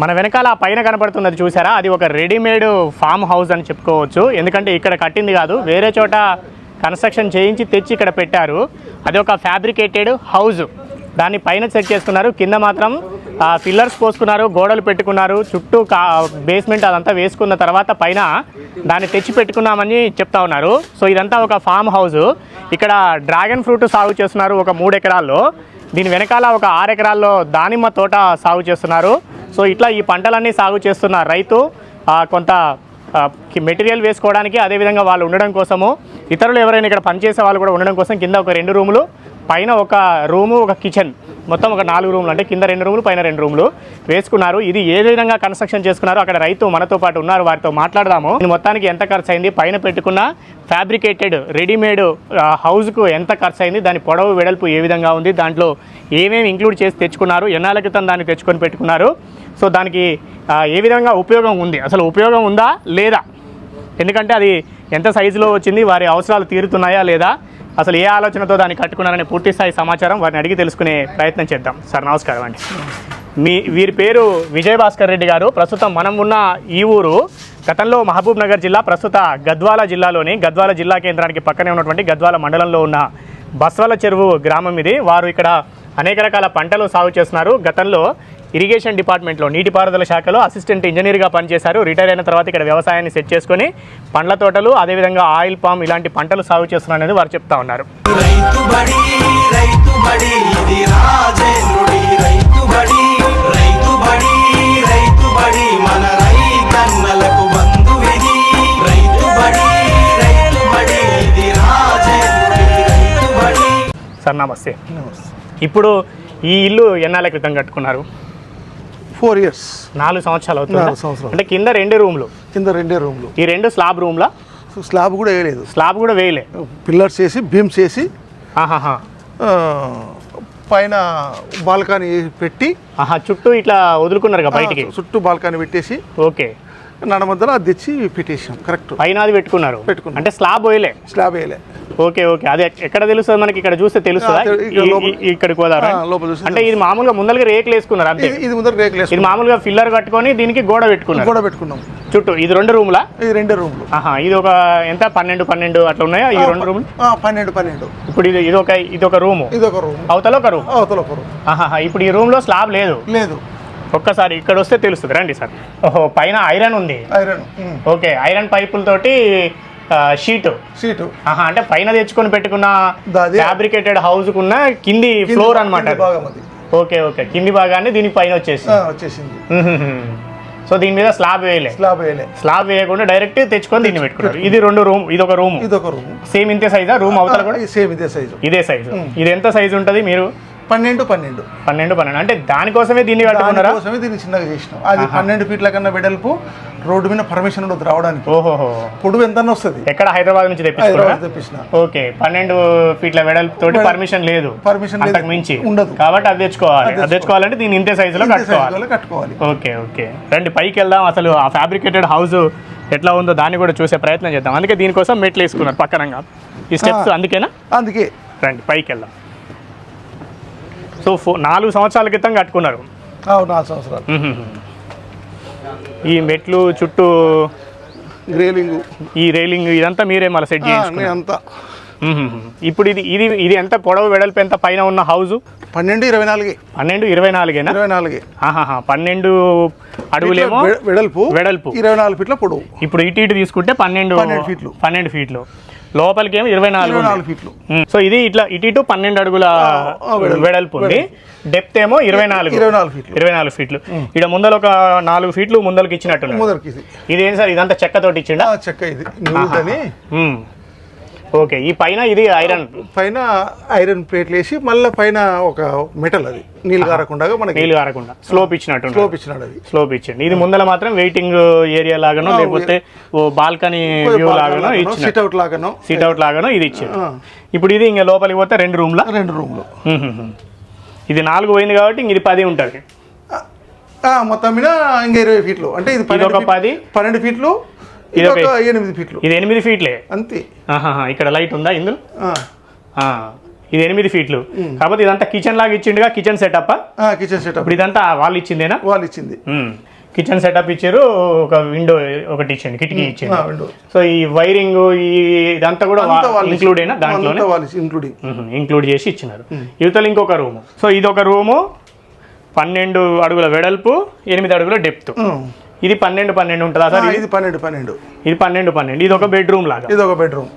మన వెనకాల పైన కనబడుతున్నది చూసారా? అది ఒక రెడీమేడ్ ఫామ్ హౌస్ అని చెప్పుకోవచ్చు. ఎందుకంటే ఇక్కడ కట్టింది కాదు వేరే చోట కన్స్ట్రక్షన్ చేయించి తెచ్చి ఇక్కడ పెట్టారు. అది ఒక ఫ్యాబ్రికేటెడ్ హౌస్. దాన్ని పైన సెట్ చేసుకున్నారు. కింద మాత్రం పిల్లర్స్ పోసుకున్నారు గోడలు పెట్టుకున్నారు. చుట్టూ కా బేస్మెంట్ అదంతా వేసుకున్న తర్వాత పైన దాన్ని తెచ్చి పెట్టుకున్నామని చెప్తా ఉన్నారు. సో ఇదంతా ఒక ఫామ్ హౌస్. ఇక్కడ డ్రాగన్ ఫ్రూట్ సాగు చేస్తున్నారు ఒక మూడు ఎకరాల్లో దీని వెనకాల ఒక ఆరు ఎకరాల్లో దానిమ్మ తోట సాగు చేస్తున్నారు. సో ఇట్లా ఈ పంటలన్నీ సాగు చేస్తున్న రైతు కొంత మెటీరియల్ వేసుకోవడానికి అదేవిధంగా వాళ్ళు ఉండడం కోసము ఇతరులు ఎవరైనా ఇక్కడ పనిచేసే వాళ్ళు కూడా ఉండడం కోసం కింద ఒక రెండు రూములు పైన ఒక రూము ఒక కిచెన్. మొత్తం ఒక నాలుగు రూములు. అంటే కింద రెండు రూములు పైన రెండు రూములు వేసుకున్నారు. ఇది ఏ విధంగా కన్స్ట్రక్షన్ చేసుకున్నారో అక్కడ రైతు మనతో పాటు ఉన్నారు. వారితో మాట్లాడదాము. మొత్తానికి ఎంత ఖర్చు అయింది పైన పెట్టుకున్న ఫ్యాబ్రికేటెడ్ రెడీమేడ్ హౌస్కు ఎంత ఖర్చు అయింది దాని పొడవు వెడల్పు ఏ విధంగా ఉంది? దాంట్లో ఏమేమి ఇంక్లూడ్ చేసి తెచ్చుకున్నారు? ఎన్నాళ్ళ క్రితం దాన్ని తెచ్చుకొని పెట్టుకున్నారు? సో దానికి ఏ విధంగా ఉపయోగం ఉంది? అసలు ఉపయోగం ఉందా? లేదా? ఎందుకంటే అది ఎంత సైజులో వచ్చింది? వారి అవసరాలు తీరుతున్నాయా లేదా? అసలు ఏ ఆలోచనతో దాన్ని కట్టుకున్నారనే పూర్తి స్థాయి సమాచారం వారిని అడిగి తెలుసుకునే ప్రయత్నం చేద్దాం. సార్ నమస్కారం అండి. మీ వీరి పేరు విజయభాస్కర్ రెడ్డి గారు. ప్రస్తుతం మనం ఉన్న ఈ ఊరు గతంలో మహబూబ్ నగర్ జిల్లా ప్రస్తుత గద్వాల జిల్లాలోని గద్వాల జిల్లా కేంద్రానికి పక్కనే ఉన్నటువంటి గద్వాల మండలంలో ఉన్న బస్వల చెరువు గ్రామం ఇది. వారు ఇక్కడ అనేక రకాల పంటలు సాగు చేస్తున్నారు. గతంలో ఇరిగేషన్ డిపార్ట్మెంట్లో నీటిపారుదల శాఖలో అసిస్టెంట్ ఇంజనీర్గా పనిచేశారు. రిటైర్ అయిన తర్వాత ఇక్కడ వ్యవసాయాన్ని సెట్ చేసుకొని పండ్ల తోటలు అదేవిధంగా ఆయిల్ పామ్ ఇలాంటి పంటలు సాగు చేస్తున్నారు అనేది వారు చెప్తా ఉన్నారు. సార్ నమస్తే. ఇప్పుడు ఈ ఇల్లు ఎన్నాళ్ళ క్రితం కట్టుకున్నారు? Four years. నాలుగు సంవత్సరాలు నాలుగు సంవత్సరాలు. అంటే కింద రెండు రూమ్లు. కింద రెండే రూమ్లు. ఈ రెండు స్లాబ్ రూమ్లా? స్లాబ్ కూడా వేయలేదు. స్లాబ్ కూడా వేయలే. పిల్లర్స్ వేసి బీమ్స్ వేసి పైన బాల్కనీ పెట్టి ఆహా చుట్టూ ఇట్లా వదులుకున్నారు బయటికి? చుట్టూ బాల్కనీ పెట్టేసి ఓకే. నడమద్దల అది తెచ్చి పెట్టేసాం కరెక్ట్. పైన అది పెట్టుకున్నారు. పెట్టుకున్నాం. అంటే స్లాబ్ వేయలే స్లాబ్ వేయలే ఓకే ఓకే. అదే ఎక్కడ తెలుస్తుంది మనకి? ఇక్కడ చూస్తే తెలుస్తుందా? ఇక్కడ లోపల- పోదారా అంటే ఇది మామూలుగా ముందరగా రేకులు వేసుకున్నారు అంతే. ఇది ముందర రేకులు ఇది మామూలుగా ఫిల్లర్ కట్టుకొని దీనికి గోడ పెట్టుకున్నారు. కూడా పెట్టుకున్నాం. చుట్టూ ఇది రెండు రూమ్లా? ఇది రెండే రూమ్లు. ఆహా ఇది ఒక ఎంత? పన్నెండు పన్నెండు అట్లా ఉన్నాయా? ఈ రెండు రూములు? ఆ, పన్నెండు పన్నెండు. ఇప్పుడు ఇది ఇది ఒక ఇది ఒక రూము. ఇది ఒక రూమ్. అవతల ఒక రూమ్. అవతల ఒక రూమ్. ఆహా ఇప్పుడు ఈ రూమ్లో స్లాబ్ లేదు. లేదు. ఒక్కసారి ఇక్కడ వస్తే తెలుస్తుంది. రండి సార్. ఓహో పైన ఐరన్ ఉంది. ఐరన్ ఓకే ఐరన్ పైపులతోటి షీట్. ఆహా అంటే పైన తెచ్చుకొని పెట్టుకున్న ఫ్యాబ్రికేటెడ్ హౌస్ కున్న కింది ఫ్లోర్ అది. Okay okay. కింది భాగాన్ని దీనికి పైన వచ్చేసి వచ్చేసింది. సో దీని మీద స్లాబ్ వేయలే. స్లాబ్ వేయలే. స్లాబ్ వేయకుండా డైరెక్ట్ తెచ్చుకొని దీన్ని పెట్టుకున్నారు. ఇది రెండు రూమ్ ఇది ఒక రూమ్. ఇది ఒక రూమ్. సేమ్ ఇంతే సైజా? రూమ్ అవతల కూడా? సేమ్ ఇదే సైజు. ఇదే సైజు. ఇది ఎంత సైజు ఉంటుంది మీరు? పన్నెండు పన్నెండు. పన్నెండు పన్నెండు. అంటే దానికోసమే దీన్ని కట్టుకున్నారా దానికోసమే దీన్ని చిన్నగా చేసినాం. అది పన్నెండు ఫీట్ల కన్నా వెడల్పు రోడ్డు మీద పర్మిషన్ ఉండదు రావడానికి. ఓహోహో. పొడుగు ఎంత వస్తుంది. ఎక్కడ హైదరాబాద్ నుంచి తెప్పించిన. ఓకే. పన్నెండు ఫీట్ల వెడల్పు తోటి పర్మిషన్ లేదు. పర్మిషన్ లేదు. మించి. ఉండదు. కాబట్టి అది తెచ్చుకోవాలి. అది తెచ్చుకోవాలంటే దీని ఇంతే సైజులో కట్టుకోవాలి. కట్టుకోవాలి. Okay okay. రండి పైకి వెళ్దాం. అసలు ఆ ఫ్యాబ్రికేటెడ్ హౌస్ ఎట్లా ఉందో దాన్ని కూడా చూసే ప్రయత్నం చేద్దాం. అందుకే దీనికోసం మెట్లు వేసుకున్నారు పక్కనంగా. ఈ స్టెప్స్ అందుకేనా? అందుకే. రండి పైకి వెళ్దాం. సో ఫో నాలుగు సంవత్సరాల క్రితం కట్టుకున్నారు. నాలుగు సంవత్సరాలు. ఈ మెట్లు చుట్టూ గ్రేలింగ్ ఈ రైలింగ్ ఇదంతా మీరే మళ్ళీ సెట్ చేయించుకున్నారు. అంతా. ఇప్పుడు ఇది ఇది ఇది ఎంత పొడవు వెడల్పు ఎంత పైన ఉన్న హౌస్ పన్నెండు ఇరవై నాలుగే. పన్నెండు ఇరవై నాలుగేనా? ఇరవై నాలుగే. పన్నెండు అడుగులేమో వెడల్పు. వెడల్పు. ఇరవై నాలుగు ఫీట్ల పొడవు. ఇప్పుడు ఇటు ఇటు తీసుకుంటే పన్నెండు పన్నెండు ఫీట్లు. పన్నెండు ఫీట్లు. లోపలికి ఏమో ఇరవై నాలుగు. నాలుగు ఫీట్లు. సో ఇది ఇట్లా ఇటు ఇటు పన్నెండు అడుగుల వెడల్పు. ఉంది. డెప్త్ ఏమో ఇరవై నాలుగు. ఇరవై నాలుగు ఫీట్లు. ఇరవై నాలుగు ఫీట్లు. ఇక్కడ ముందర ఒక నాలుగు ఫీట్లు ముందరకి ఇచ్చినట్టు ఇది సార్? ఇదంతా చెక్కతోటి ఇచ్చిండా? చెక్క ఇది. ఓకే ఈ పైన ఇది ఐరన్. పైన ఐరన్ ప్లేట్లు వేసి మళ్ళీ పైన ఒక మెటల్ అది నీళ్ళు కారకుండా మనకి నీళ్ళు కారకుండా స్లోప్ ఇచ్చినట్టు స్లోప్ ఇచ్చినాడు అది. స్లోప్ ఇచ్చింది ఇది ముందర మాత్రం వెయిటింగ్ ఏరియా లాగానో లేకపోతే ఓ బాల్కనీ వ్యూ లాగానో ఇచ్చిన సిట్ అవుట్ లాగానో. సీట్ అవుట్ లాగానో ఇది ఇచ్చింది. ఇప్పుడు ఇది ఇంకా లోపలికి పోతే రెండు రూమ్ల? రెండు రూమ్లు. ఇది నాలుగు పోయింది కాబట్టి ఇంక ఇది పది ఉంటుంది. మొత్తం మీద ఇంకా ఇరవై ఫీట్లు. అంటే ఇది పది? పన్నెండు ఫీట్లు. ఇది ఒక ఎనిమిది ఫీట్లు. ఇది ఎనిమిది ఫీట్లే. అంతే. ఇక్కడ లైట్ ఉందా ఇందులో? ఇది ఎనిమిది ఫీట్లు. కాకపోతే ఇదంతా కిచెన్ లాగా ఇచ్చిండుగా కిచెన్ సెటప్ కిచెన్ సెటప్ ఇదంతా వాళ్ళు ఇచ్చిందేనా? వాళ్ళు ఇచ్చింది. కిచెన్ సెటప్ ఇచ్చారు ఒక విండో ఒకటి ఇచ్చింది కిటికీ ఇచ్చింది. సో ఈ వైరింగ్ ఈ ఇదంతా కూడా ఇంక్లూడ్ అయినా దాంట్లోనే? ఇంక్లూడింగ్ ఇంక్లూడ్ చేసి ఇచ్చినారు. యువతలు ఇంకొక రూము సో ఇది ఒక రూము పన్నెండు అడుగుల వెడల్పు ఎనిమిది అడుగుల డెప్త్ ఇది పన్నెండు పన్నెండు ఉంటుందా సార్? ఇది? పన్నెండు పన్నెండు. ఇది పన్నెండు పన్నెండు. ఇది ఒక బెడ్రూమ్ లాగా. ఇది ఒక బెడ్రూమ్.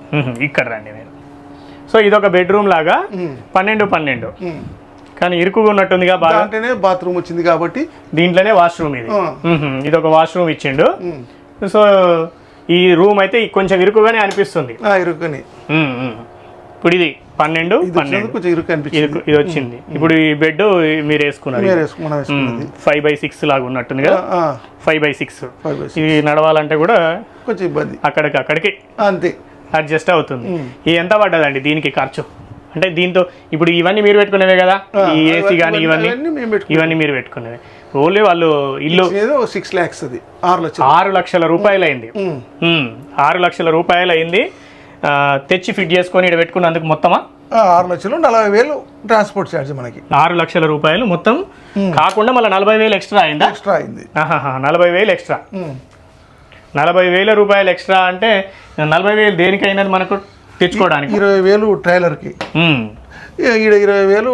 ఇక్కడ రండి నేను. సో ఇది ఒక బెడ్రూమ్ లాగా పన్నెండు పన్నెండు. కానీ ఇరుకుగా ఉన్నట్టుందిగా బాగా. దాంట్లోనే బాత్రూమ్ వచ్చింది కాబట్టి దీంట్లోనే వాష్రూమ్ ఇది. ఇది ఒక వాష్రూమ్ ఇచ్చిండు. సో ఈ రూమ్ అయితే కొంచెం ఇరుకుగానే అనిపిస్తుంది. ఇరుకని. ఇప్పుడు ఇది పన్నెండు కొంచెం ఇరుకు ఇది అనిపించింది ఇది వచ్చింది. ఇప్పుడు ఈ బెడ్ మీరు వేసుకున్నారు ఫైవ్ బై సిక్స్ లాగా ఉన్నట్టుంది కదా? Five by six. ఇది నడవాలంటే కూడా కొంచెం ఇబ్బంది. అక్కడికి అక్కడికి అంతే. అడ్జస్ట్ అవుతుంది. ఇది ఎంత పడ్డదండి దీనికి ఖర్చు? అంటే దీంతో ఇప్పుడు ఇవన్నీ మీరు పెట్టుకునేవే కదా? ఈ ఏసీ కానీ ఇవన్నీ? ఇవన్నీ మీరు పెట్టుకునేవి. ఓన్లీ వాళ్ళు ఇల్లు సిక్స్ ల్యాక్స్ అది. ఆరు లక్షలు. రూపాయలు అయింది ఆరు లక్షల రూపాయలు అయింది తెచ్చి ఫిట్ చేసుకొని ఇక్కడ పెట్టుకున్నందుకు మొత్తమా? ఆరు లక్షలు నలభై వేలు ట్రాన్స్పోర్ట్ ఛార్జ్ మనకి. ఆరు లక్షల రూపాయలు మొత్తం. కాకుండా మళ్ళీ నలభై వేలు ఎక్స్ట్రా అయిందా? ఎక్స్ట్రా అయింది. నలభై వేలు ఎక్స్ట్రా. నలభై వేల రూపాయలు ఎక్స్ట్రా అంటే నలభై వేలు దేనికైనది మనకు తెచ్చుకోవడానికి. ఇరవై వేలు ట్రైలర్కి. ఈడ ఇరవై వేలు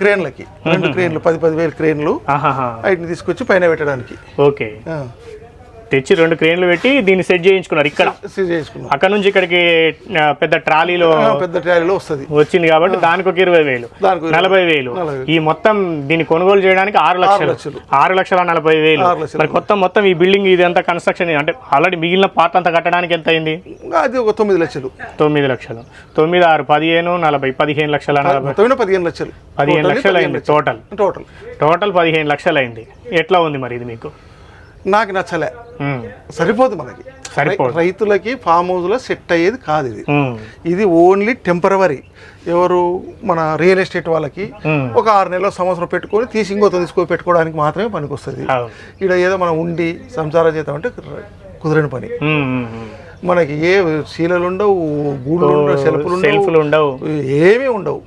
క్రేన్లకి. రెండు క్రేన్లు పది పది వేలు క్రేన్లు వాటిని తీసుకొచ్చి పైన పెట్టడానికి. ఓకే. తెచ్చి రెండు క్రేన్లు పెట్టి దీన్ని సెట్ చేయించుకున్నారు ఇక్కడ. అక్కడ నుంచి ఇక్కడికి పెద్ద ట్రాలీలో పెద్ద ట్రాలీలో వస్తుంది. వచ్చింది కాబట్టి దానికి ఒక ఇరవై వేలు. నలభై వేలు. ఈ మొత్తం దీన్ని కొనుగోలు చేయడానికి ఆరు లక్షలు. ఆరు లక్షల నలభై వేలు. మరి కొత్త మొత్తం ఈ బిల్డింగ్ ఇది అంతా కన్స్ట్రక్షన్ అంటే ఆల్రెడీ మిగిలిన పార్ట్ అంతా కట్టడానికి ఎంత అయింది? అది ఒక తొమ్మిది లక్షలు. తొమ్మిది లక్షలు. తొమ్మిది ఆరు పదిహేను నలభై. పదిహేను లక్షల నలభై. పదిహేను లక్షలు. పదిహేను లక్షలు అయింది టోటల్ టోటల్ టోటల్ పదిహేను లక్షలు అయింది. ఎట్లా ఉంది మరి ఇది మీకు? నాకు నచ్చలే. సరిపోదు మనకి. రైతులకి ఫామ్ హౌస్లో సెట్ అయ్యేది కాదు ఇది. ఇది ఓన్లీ టెంపరవరీ ఎవరు మన రియల్ ఎస్టేట్ వాళ్ళకి. ఒక ఆరు నెలల సంవత్సరం పెట్టుకొని తీసి ఇంకో తీసుకొని పెట్టుకోవడానికి మాత్రమే పనికొస్తుంది. ఇక్కడ ఏదో మనం ఉండి సంసారం చేద్దాం అంటే కుదరని పని. మనకి ఏ శీలలు ఉండవు గూళ్ళు ఉండవు సెల్ఫ్లు సెల్ఫ్లు ఉండవు ఉండవు. ఏమీ ఉండవు.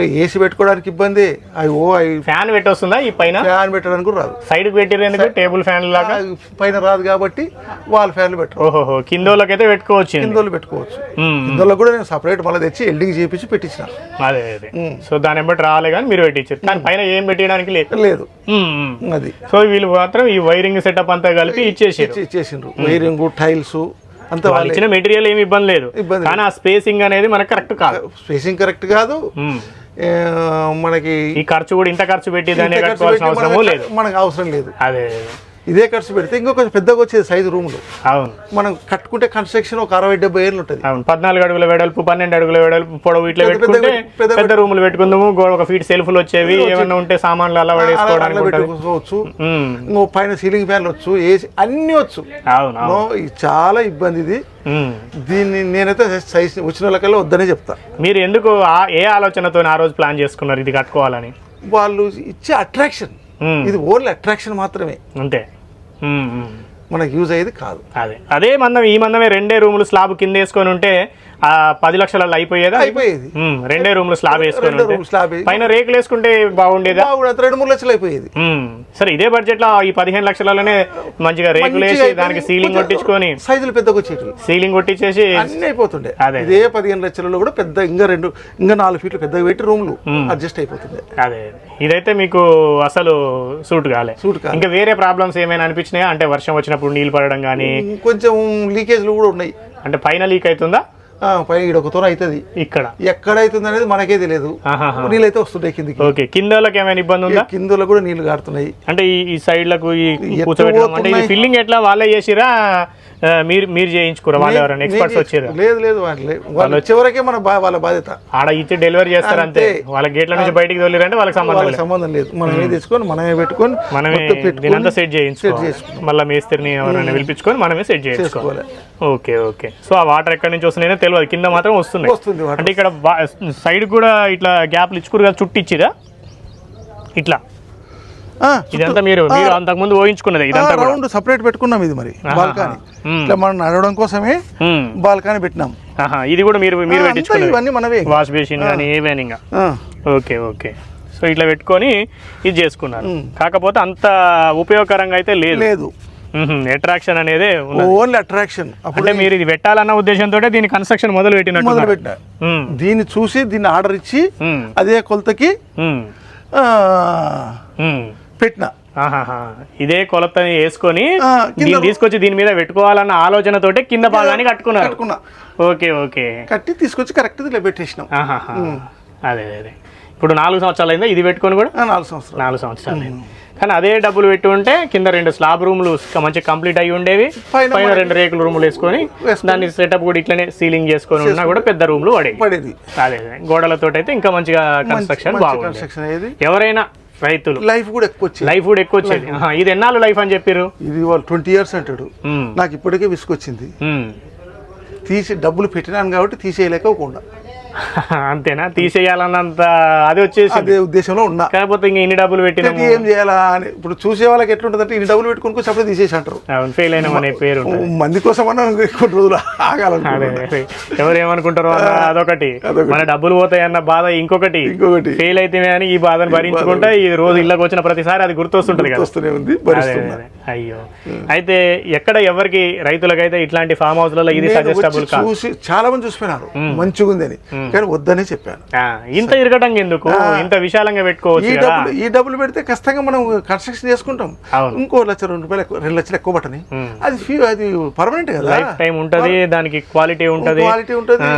ఏసీ పెట్టుకోవడానికి ఇబ్బంది. అవి ఓ అవి ఫ్యాన్ పెట్టొస్తుందా ఈ పైన? ఫ్యాన్ పెట్టడానికి రాదు. సైడ్కి పెట్టిరు ఎందుకు టేబుల్ ఫ్యాన్ లాగా? పైన రాదు కాబట్టి వాళ్ళ ఫ్యాన్లు పెట్టరు. ఓహోహో కిందోళ్ళకైతే పెట్టుకోవచ్చు కిందోళ్ళు పెట్టుకోవచ్చు. కిందోళ్ళకి కూడా నేను సపరేట్ మళ్ళీ తెచ్చి ఎల్డింగ్ చేపించి పెట్టించిన అదే అదే. సో దాని బట్టి రాలే కానీ మీరు పెట్టించారు కానీ పైన ఏం పెట్టడానికి లేదు. అది. సో వీళ్ళు మాత్రం ఈ వైరింగ్ సెటప్ అంతా కలిపి ఇచ్చేసారు ఇచ్చి- ఇచ్చేసిండ్రు వైరింగ్ టైల్స్ అంతా వాళ్ళు ఇచ్చిన మెటీరియల్ ఏమి ఇబ్బంది లేదు. ఇబ్బంది కానీ ఆ స్పేసింగ్ అనేది మనకు కరెక్ట్ కాదు. స్పేసింగ్ కరెక్ట్ కాదు. మనకి ఈ ఖర్చు కూడా ఇంత ఖర్చు పెట్టి దాన్ని కట్టుకోవాల్సిన మనకి- లేదు. మనకు అవసరం లేదు. అదే. ఇదే ఖర్చు పెడితే ఇంకో కొంచెం పెద్దగా వచ్చేది సైజు రూమ్లు అవును. మనం కట్టుకుంటే కన్స్ట్రక్షన్ ఒక అరవై డెబ్బై ఏళ్ళు ఉంటుంది. అవును. పద్నాలుగు అడుగుల వెడల్పు పన్నెండు అడుగుల వెడల్పు పొడవు ఇట్లా పెద్ద- పెట్టుకుంటే పెద్ద- రూములు పెట్టుకుందాము. ఒక ఫీట్ సెల్ఫ్లు వచ్చేవి. ఏమన్నా ఉంటే సామాన్లు అలా పడేసుకోవడానికి పెట్టుకోవచ్చు. ఇంకో పైన సీలింగ్ ఫ్యాన్లు వచ్చు ఏసీ అన్నీ వచ్చు. అవును చాలా ఇబ్బంది ఇది. దీన్ని నేనైతే సైజ్ వచ్చిన వాళ్ళకల్లా వద్దనే చెప్తా. మీరు ఎందుకు ఏ ఆలోచనతో ఆ రోజు ప్లాన్ చేసుకున్నారు ఇది కట్టుకోవాలని? వాళ్ళు ఇచ్చే అట్రాక్షన్ ఇది ఓన్లీ అట్రాక్షన్ మాత్రమే. అంతే. మనకు యూజ్ అయ్యేది కాదు. అదే. అదే మందం ఈ మందమే రెండే రూములు స్లాబ్ కింద వేసుకొని ఉంటే ఆ పది లక్షలలో అయిపోయేదా? అయిపోయేది. రెండే రూములు స్లాబ్ వేసుకొని ఉంటే. స్లాబ్ పైన రేకులు వేసుకుంటే బాగుండేదా? రెండు మూడు లక్షలు అయిపోయేది. సరే ఇదే బడ్జెట్లో ఈ పదిహేను లక్షలలోనే మంచిగా రేకులు వేసి దానికి సీలింగ్ కొట్టించుకొని సైజులు వచ్చేటివి. సీలింగ్ కొట్టించేసి అన్నీ అయిపోతుండే. అదే. ఇదే పదిహేను లక్షలలో కూడా పెద్ద ఇంకా రెండు ఇంకా నాలుగు ఫీట్లు పెద్దగా పెట్టి రూమ్లు అడ్జస్ట్ అయిపోతుండే. అదే ఇదైతే మీకు అసలు సూట్ కాలే. సూట్. ఇంకా వేరే ప్రాబ్లమ్స్ ఏమైనా అనిపించినాయా? అంటే వర్షం వచ్చినప్పుడు నీళ్ళు పడడం కానీ కొంచెం లీకేజ్లు కూడా ఉన్నాయి. అంటే పైన లీక్ అవుతుందా పైన ఈడ ఒక తోర అవుతుంది ఇక్కడ? ఎక్కడ అవుతుంది అనేది మనకే తెలియదు. నీళ్ళు అయితే వస్తుంటాయి కిందికి. ఓకే కింద వాళ్ళకి ఏమైనా ఇబ్బంది ఉందా? కిందలో కూడా నీళ్ళు కారుతున్నాయి. అంటే ఈ ఈ సైడ్లకు ఈ. ఫిల్లింగ్ ఎట్లా? వాళ్ళే చేసిరా? మీరు మీరు చేయించుకోరా వాళ్ళు ఎవరైనా ఎక్స్పర్ట్స్ వచ్చారు? లేదు లేదు వాళ్ళే వాళ్ళు మన వాళ్ళ బాధ్యత. ఆడ ఇచ్చి డెలివరీ చేస్తారు అంతే. వాళ్ళ గేట్ల నుంచి బయటికి తోలిరంటే వాళ్ళకి సంబంధం లేదు. సంబంధం లేదు. మనమే తెచ్చుకొని మనమే పెట్టుకొని మనమే దీనంతా సెట్ చేయించుకోవాలి. మళ్ళీ మేస్త్రిని ఎవరైనా పిలిపించుకొని మనమే సెట్ చేయించుకోవాలి. Okay okay. సో ఆ వాటర్ ఎక్కడి నుంచి వస్తున్నాయో తెలియదు. కింద మాత్రం వస్తుంది అంటే ఇక్కడ సైడ్ కూడా ఇట్లా గ్యాప్లు ఇచ్చుకురు కదా చుట్టూ ఇచ్చిరా? ఇట్లా. ఇదంతా మీరు మీరు అంతకుముందు ఊహించుకున్నది ఇదంతా రౌండ్ సపరేట్ పెట్టుకున్నాం ఇది మరి బాల్కనీ. ఇట్లా మనం నడవడం కోసమే. బాల్కనీ పెట్టినాం. ఇది కూడా మీరు మీరు పెట్టించుకున్నది. ఇవన్నీ మనవే. వాష్ బేసిన్ కానీ ఏవైనా ఇంకా. Okay okay. సో ఇట్లా పెట్టుకొని ఇది చేసుకున్నారు. కాకపోతే అంత ఉపయోగకరంగా అయితే లేదు. లేదు. అట్రాక్షన్ అనేది. ఓన్లీ అట్రాక్షన్ అప్పుడు అంటే మీరు ఇది పెట్టాలన్న ఉద్దేశంతో దీని కన్స్ట్రక్షన్ మొదలు పెట్టినట్టు మొదలు పెట్టిన దీన్ని చూసి దీన్ని ఆర్డర్ ఇచ్చి అదే కొలతకి పెట్టిన. ఇదే కొలతని వేసుకొని తీసుకొచ్చి దీని మీద పెట్టుకోవాలన్న ఆలోచనతోటే కింద భాగాన్ని కట్టుకున్నారు. కట్టుకున్నా. Okay okay. కట్టి తీసుకొచ్చి కరెక్ట్ పెట్టేసినాం. అదే అదే ఇప్పుడు నాలుగు సంవత్సరాలు అయిందా ఇది పెట్టుకొని కూడా? నాలుగు సంవత్సరాలు. నాలుగు సంవత్సరాలు అయింది. కానీ అదే డబ్బులు పెట్టి ఉంటే కింద రెండు స్లాబ్ రూములు మంచి కంప్లీట్ అయ్యి ఉండేవి. పైన రెండు రేకుల రూములు వేసుకొని. దాన్ని సెటప్ కూడా ఇట్లనే సీలింగ్ చేసుకొని ఉన్నా కూడా పెద్ద రూములు పడేది. అదే గోడలతో అయితే ఇంకా మంచిగా కన్స్ట్రక్షన్ బాగుంది ఎవరైనా రైతులు. లైఫ్ కూడా ఎక్కువ వచ్చేది. లైఫ్ కూడా ఎక్కువ వచ్చేది. ఇది ఎన్నాళ్ళు లైఫ్ అని చెప్పారు ఇది వాళ్ళు ట్వంటీ ఇయర్స్ అంటాడు. నాకు ఇప్పటికే విసుకొచ్చింది తీసి డబ్బులు పెట్టినాను కాబట్టి తీసేయలేకపోకుండా అంతేనా తీసేయాలన్నంత అది వచ్చేసి అదే ఉద్దేశంలో ఉన్నా కాకపోతే ఇంకా ఇన్ని డబ్బులు పెట్టినాము పెట్టి ఏం చేయాలా అని ఇప్పుడు చూసే వాళ్ళకి ఎట్లుంటుందంటే ఇన్ని డబ్బులు పెట్టుకుని అప్పుడే తీసేసి అంటారు ఫెయిల్ అయినాం అనే పేరు. మంది కోసం అన్న కొన్ని రోజులు అదే. ఎవరు ఏమనుకుంటారో అదొకటి. మన డబ్బులు పోతాయి అన్న బాధ ఇంకొకటి ఇంకొకటి. ఫెయిల్ అయితే అని ఈ బాధను భరించుకుంటే ఈ రోజు ఇళ్ళకి వచ్చిన ప్రతిసారి అది గుర్తొస్తుంటది కదా వస్తూనే ఉంది. అయ్యో. అయితే ఎక్కడ ఎవరికి రైతులకైతే ఇట్లాంటి ఫామ్ హౌస్లలో ఇది సజెస్టబుల్ చూసి చాలా మంది చూసిపోయినారు. మంచిగా ఉందని కానీ వద్దనే చెప్పాను. ఇంత ఇరగటం ఎందుకు? ఇంత విశాలంగా పెట్టుకోవచ్చు డబ్బులు ఈ డబ్బులు పెడితే ఖచ్చితంగా మనం కన్స్ట్రక్షన్ చేసుకుంటాం. ఇంకో లక్ష రెండు రూపాయలు రెండు లక్షలు ఎక్కువ పట్టని. అది అది పర్మనెంట్ కదా. లైఫ్ టైం ఉంటది దానికి క్వాలిటీ ఉంటది. క్వాలిటీ ఉంటది.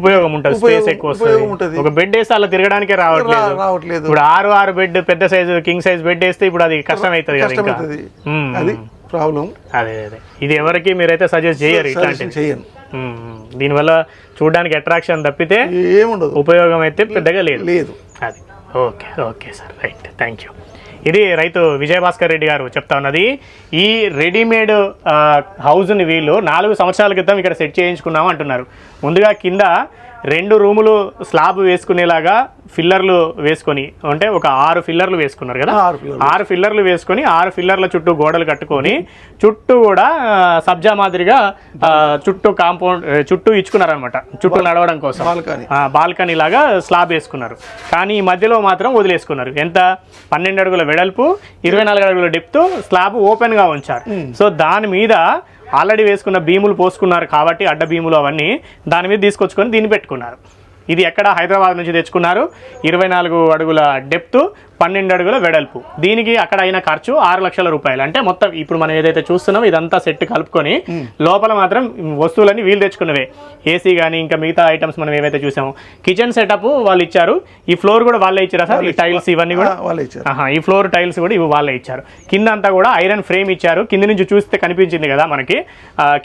ఉపయోగం ఉంటది స్పేస్ ఎక్కువ ఉపయోగం ఉంటది. ఒక బెడ్ వేస్తే అలా తిరగడానికే రావట్లేదు. రావట్లేదు. ఇప్పుడు ఆరు ఆరు బెడ్ పెద్ద సైజు కింగ్ సైజ్ బెడ్ వేస్తే ఇప్పుడు అది కష్టం అవుతుంది కదా అది ప్రాబ్లం. అదే అదే. ఇది ఎవరికి మీరైతే సజెస్ట్ చేయరు ఇట్లాంటిది. చేయను. దీనివల్ల చూడడానికి అట్రాక్షన్ తప్పితే ఏముండదు. ఉపయోగం అయితే పెద్దగా లేదు. లేదు. అది. Okay okay sir right thank you ఇది రైతు విజయభాస్కర్ రెడ్డి గారు చెప్తా ఉన్నది. ఈ రెడీమేడ్ హౌస్ని వీళ్ళు నాలుగు సంవత్సరాల క్రితం ఇక్కడ సెట్ చేయించుకున్నాము అంటున్నారు. ముందుగా కింద రెండు రూములు స్లాబ్ వేసుకునేలాగా ఫిల్లర్లు వేసుకొని అంటే ఒక ఆరు ఫిల్లర్లు వేసుకున్నారు కదా? ఆరు ఫిల్లర్లు. వేసుకొని ఆరు ఫిల్లర్ల చుట్టూ గోడలు కట్టుకొని చుట్టూ కూడా సబ్జా మాదిరిగా చుట్టూ కాంపౌండ్ చుట్టూ ఇచ్చుకున్నారనమాట చుట్టూ నడవడం కోసం. బాల్కనీ. లాగా స్లాబ్ వేసుకున్నారు. కానీ ఈ మధ్యలో మాత్రం వదిలేసుకున్నారు. ఎంత? పన్నెండు అడుగుల వెడల్పు ఇరవై నాలుగు అడుగుల డెప్త్ స్లాబ్ ఓపెన్గా ఉంచారు. సో దాని మీద ఆల్రెడీ వేసుకున్న భీములు పోసుకున్నారు కాబట్టి అడ్డ భీములు అవన్నీ దాని మీద తీసుకొచ్చుకొని దీన్ని పెట్టుకున్నారు. ఇది ఎక్కడ హైదరాబాద్ నుంచి తెచ్చుకున్నారు? ఇరవై నాలుగు అడుగుల డెప్త్ పన్నెండు అడుగుల వెడల్పు. దీనికి అక్కడ అయిన ఖర్చు ఆరు లక్షల రూపాయలు. అంటే మొత్తం ఇప్పుడు మనం ఏదైతే చూస్తున్నామో ఇదంతా సెట్ కలుపుకొని లోపల మాత్రం వస్తువులన్నీ వీళ్ళు తెచ్చుకున్నవే. ఏసీ కానీ ఇంకా మిగతా ఐటమ్స్ మనం ఏవైతే చూసామో. కిచెన్ సెటప్ వాళ్ళు ఇచ్చారు. ఈ ఫ్లోర్ కూడా వాళ్ళే ఇచ్చారా సార్? ఈ టైల్స్ ఇవన్నీ కూడా? వాళ్ళే ఇచ్చారు. ఈ ఫ్లోర్ టైల్స్ కూడా ఇవి వాళ్ళే ఇచ్చారు. కింద అంతా కూడా ఐరన్ ఫ్రేమ్ ఇచ్చారు. కింద నుంచి చూస్తే కనిపించింది కదా మనకి.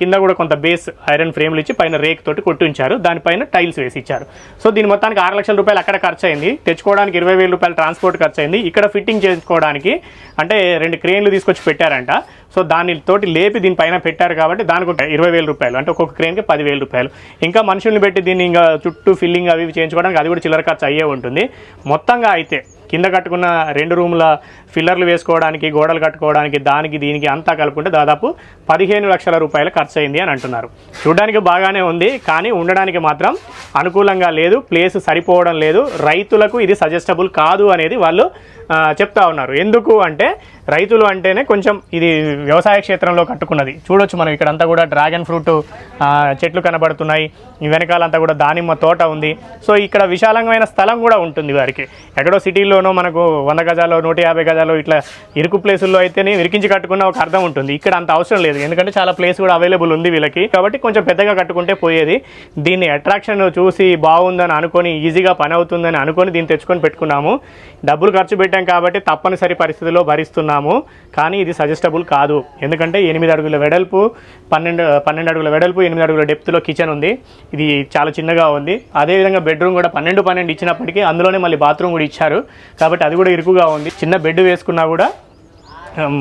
కింద కూడా కొంత బేస్ ఐరన్ ఫ్రేమ్లు ఇచ్చి పైన రేక్ తోటి కొట్టించారు దానిపైన టైల్స్ వేసి ఇచ్చారు. సో దీని మొత్తానికి ఆరు లక్షల రూపాయలు అక్కడ ఖర్చు అయింది. తెచ్చుకోవడానికి ఇరవై వేల రూపాయలు ట్రాన్స్పోర్ట్ ఖర్చు అయింది. ఇక్కడ ఫిట్టింగ్ చేసుకోవడానికి అంటే రెండు క్రేన్లు తీసుకొచ్చి పెట్టారంట. సో దాని తోటి లేపి దీనిపైన పెట్టారు కాబట్టి దానికి ఒక ఇరవై వేల రూపాయలు. అంటే ఒక్కొక్క క్రేన్కి పదివేల రూపాయలు. ఇంకా మనుషుల్ని పెట్టి దీన్ని ఇంకా చుట్టూ ఫిల్లింగ్ అవి ఇవి చేయించుకోవడానికి అది కూడా చిల్లర ఖర్చు అయ్యే ఉంటుంది. మొత్తంగా అయితే కింద కట్టుకున్న రెండు రూముల ఫిల్లర్లు వేసుకోవడానికి గోడలు కట్టుకోవడానికి దానికి దీనికి అంతా కలుపుకుంటే దాదాపు పదిహేను లక్షల రూపాయలు ఖర్చు అయింది అని అంటున్నారు. చూడడానికి బాగానే ఉంది కానీ ఉండడానికి మాత్రం అనుకూలంగా లేదు ప్లేస్ సరిపోవడం లేదు. రైతులకు ఇది సజెస్టబుల్ కాదు అనేది వాళ్ళు చెప్తా ఉన్నారు. ఎందుకు అంటే రైతులు అంటేనే కొంచెం ఇది వ్యవసాయ క్షేత్రంలో కట్టుకున్నది. చూడొచ్చు మనం ఇక్కడ అంతా కూడా డ్రాగన్ ఫ్రూట్ చెట్లు కనబడుతున్నాయి. వెనకాలంతా కూడా దానిమ్మ తోట ఉంది. సో ఇక్కడ విశాలమైన స్థలం కూడా ఉంటుంది వారికి. ఎక్కడో సిటీలో సిటీలోనో మనకు వంద గజాలు నూట యాభై గజాలు ఇట్లా ఇరుకు ప్లేసుల్లో అయితేనే ఇరికించి కట్టుకున్న ఒక అర్థం ఉంటుంది. ఇక్కడ అంత అవసరం లేదు. ఎందుకంటే చాలా ప్లేస్ కూడా అవైలబుల్ ఉంది వీళ్ళకి. కాబట్టి కొంచెం పెద్దగా కట్టుకుంటే పోయేది. దీన్ని అట్రాక్షన్ చూసి బాగుందని అనుకొని ఈజీగా పని అవుతుందని అనుకొని దీన్ని తెచ్చుకొని పెట్టుకున్నాము. డబ్బులు ఖర్చు పెట్టాం కాబట్టి తప్పనిసరి పరిస్థితిలో భరిస్తున్నాము. కానీ ఇది సజెస్టబుల్ కాదు. ఎందుకంటే ఎనిమిది అడుగుల వెడల్పు పన్నెండు పన్నెండు అడుగుల వెడల్పు ఎనిమిది అడుగుల డెప్త్లో కిచెన్ ఉంది. ఇది చాలా చిన్నగా ఉంది. అదేవిధంగా బెడ్రూమ్ కూడా పన్నెండు పన్నెండు ఇచ్చినప్పటికీ అందులోనే మళ్ళీ బాత్రూమ్ కూడా ఇచ్చారు. కాబట్టి అది కూడా ఇరుకుగా ఉంది. చిన్న బెడ్ వేసుకున్నా కూడా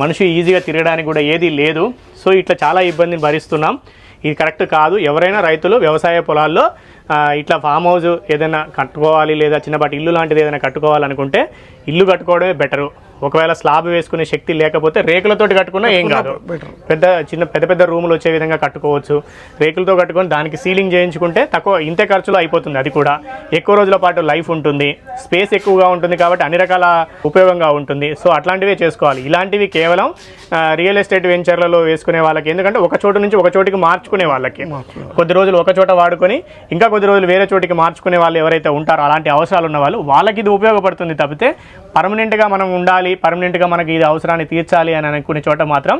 మనిషి ఈజీగా తిరగడానికి కూడా ఏది లేదు. సో ఇట్లా చాలా ఇబ్బందిని భరిస్తున్నాం. ఇది కరెక్ట్ కాదు. ఎవరైనా రైతులు వ్యవసాయ పొలాల్లో ఇట్లా ఫామ్ హౌస్ ఏదైనా కట్టుకోవాలి లేదా చిన్నపాటి ఇల్లు లాంటిది ఏదైనా కట్టుకోవాలనుకుంటే ఇల్లు కట్టుకోవడమే బెటరు. ఒకవేళ స్లాబ్ వేసుకునే శక్తి లేకపోతే రేకులతోటి కట్టుకున్నా ఏం కాదు. పెద్ద చిన్న పెద్ద పెద్ద రూములు వచ్చే విధంగా కట్టుకోవచ్చు. రేకులతో కట్టుకొని దానికి సీలింగ్ చేయించుకుంటే తక్కువ ఇంతే ఖర్చులో అయిపోతుంది అది కూడా. ఎక్కువ రోజుల పాటు లైఫ్ ఉంటుంది. స్పేస్ ఎక్కువగా ఉంటుంది కాబట్టి అన్ని రకాల ఉపయోగంగా ఉంటుంది. సో అట్లాంటివే చేసుకోవాలి. ఇలాంటివి కేవలం రియల్ ఎస్టేట్ వెంచర్లలో వేసుకునే వాళ్ళకి. ఎందుకంటే ఒక చోటు నుంచి ఒక చోటికి మార్చుకునే వాళ్ళకి. కొద్ది రోజులు ఒక చోట వాడుకొని ఇంకా కొద్ది రోజులు వేరే చోటికి మార్చుకునే వాళ్ళు ఎవరైతే ఉంటారో అలాంటి అవసరాలు ఉన్న వాళ్ళు వాళ్ళకి ఇది ఉపయోగపడుతుంది తప్పితే పర్మనెంట్గా మనం ఉండాలి పర్మనెంట్గా మనకి ఇది అవసరాన్ని తీర్చాలి అని అనుకునే చోట మాత్రం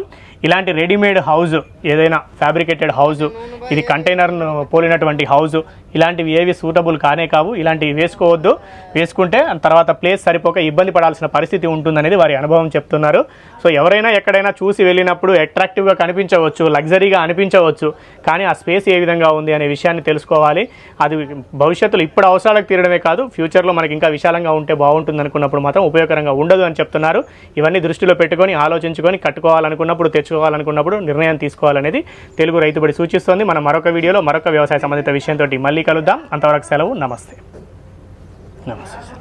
ఇలాంటి రెడీమేడ్ హౌస్ ఏదైనా ఫ్యాబ్రికేటెడ్ హౌస్ ఇది కంటైనర్ను పోలినటువంటి హౌస్ ఇలాంటివి ఏవి సూటబుల్ కానే కావు ఇలాంటివి వేసుకోవద్దు. వేసుకుంటే తర్వాత ప్లేస్ సరిపోక ఇబ్బంది పడాల్సిన పరిస్థితి ఉంటుందనేది వారి అనుభవం చెప్తున్నారు. సో ఎవరైనా ఎక్కడైనా చూసి వెళ్ళినప్పుడు అట్రాక్టివ్గా కనిపించవచ్చు లగ్జరీగా అనిపించవచ్చు కానీ ఆ స్పేస్ ఏ విధంగా ఉంది అనే విషయాన్ని తెలుసుకోవాలి. అది భవిష్యత్తులో ఇప్పుడు అవసరాలకు తీరడమే కాదు ఫ్యూచర్లో మనకి ఇంకా విశాలంగా ఉంటే బాగుంటుంది అనుకున్నప్పుడు మాత్రం ఉపయోగకరంగా ఉండదు అని చెప్తున్నారు. ఇవన్నీ దృష్టిలో పెట్టుకొని ఆలోచించుకొని కట్టుకోవాలనుకున్నప్పుడు తెచ్చుకోవాలనుకున్నప్పుడు నిర్ణయం తీసుకోవాలనేది తెలుగు రైతుబడి సూచిస్తోంది. మనం మరొక వీడియోలో మరొక వ్యవసాయ సంబంధిత విషయంతో మళ్ళీ కలుద్దాం. అంతవరకు సెలవు. నమస్తే. నమస్తే